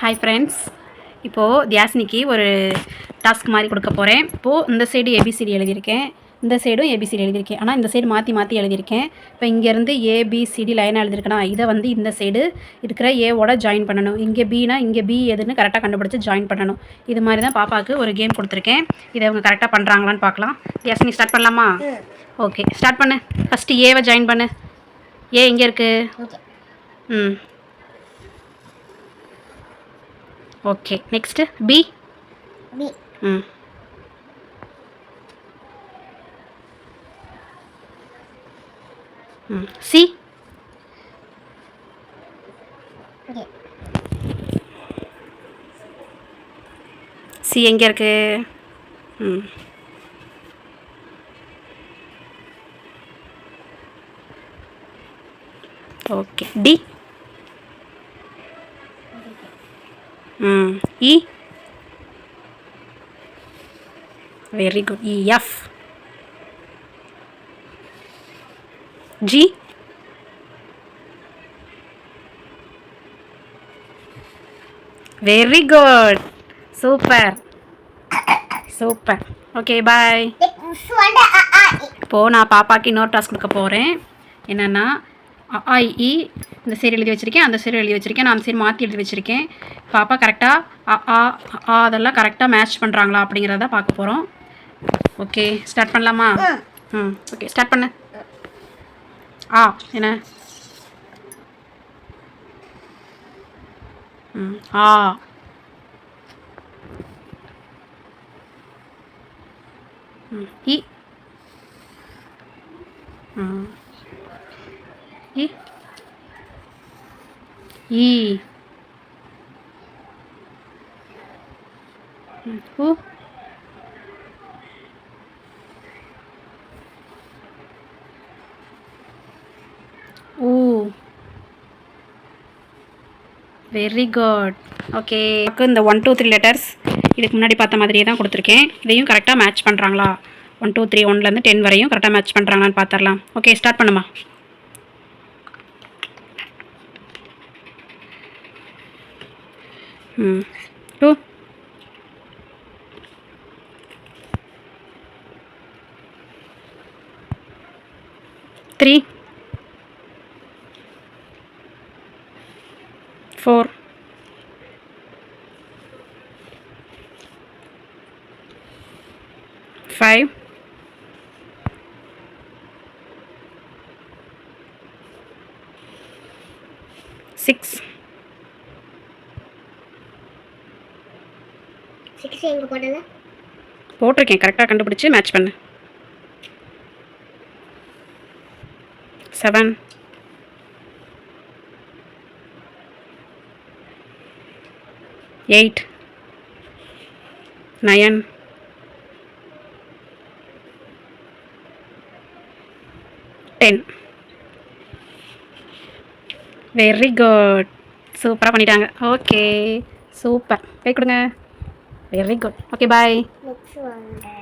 Hi friends இப்போது தியாசினிக்கு ஒரு task மாதிரி கொடுக்க போகிறேன் இப்போது இந்த சைடு ஏபிசிடி எழுதியிருக்கேன். இந்த சைடும் ஏபிசிடி எழுதியிருக்கேன். ஆனால் இந்த சைடு மாற்றி மாற்றி எழுதியிருக்கேன். இப்போ இங்கேருந்து ஏபிசிடி லைனாக எழுதியிருக்கேனா இதை வந்து இந்த சைடு இருக்கிற ஏவோட ஜாயின் பண்ணணும். இங்கே பினா இங்கே பி எதுன்னு கரெக்டாக கண்டுபிடிச்சி ஜாயின் பண்ணணும். இது மாதிரி தான் பாப்பாவுக்கு ஒரு கேம் கொடுத்துருக்கேன். இதை அவங்க கரெக்டாக பண்ணுறாங்களான்னு பார்க்கலாம். தியாசினி ஸ்டார்ட் பண்ணலாமா? ஓகே ஸ்டார்ட் பண்ணு. ஃபஸ்ட்டு ஏவை ஜாயின் பண்ணு. ஏ எங்கே இருக்குது ம். ஓகே நெக்ஸ்ட்டு பி பி ம். ம் சி சி எங்கே இருக்கு? ம். Okay D hmm E very good E F G very good super super okay bye இப்போது நான் பாப்பாக்கு இன்னொரு டாஸ்க் கொடுக்க போகிறேன் என்னென்னா அ இ இந்த சைடு எழுதி வச்சுருக்கேன் அந்த சைடு எழுதி வச்சுருக்கேன் நான் அந்த சைடு மாற்றி எழுதி வச்சுருக்கேன். பாப்பா கரெக்டாக அ ஆ அதெல்லாம் கரெக்டாக மேட்ச் பண்ணுறாங்களா அப்படிங்கிறத பார்க்க போகிறோம் ஓகே ஸ்டார்ட் பண்ணலாமா? ம். ம் ஓகே ஸ்டார்ட் பண்ணு. ஆ என்ன? ம் ஆ. ம் இ. ம். இ. ஈ உ ஊ. Very good. ஓகே. இந்த ஒன் டூ த்ரீ லெட்டர்ஸ் இதுக்கு முன்னாடி பார்த்த மாதிரியே தான் கொடுத்துருக்கேன். இதையும் கரெக்டாக மேட்ச் பண்ணுறாங்களா ஒன் டூ த்ரீ ஒன்லேருந்து டென் வரையும் கரெக்டாக மேட்ச் பண்ணுறாங்களான்னு பார்த்துடலாம் ஓகே ஸ்டார்ட் பண்ணுமா? ம் two three four five six six போட்டிருக்கேன். கரெக்டாக கண்டுபிடிச்சி மேட்ச் பண்ணு. Seven eight nine ten very good சூப்பராக பண்ணிட்டாங்க. ஓகே சூப்பர் போய் கொடுங்க. Very good okay bye next வந்து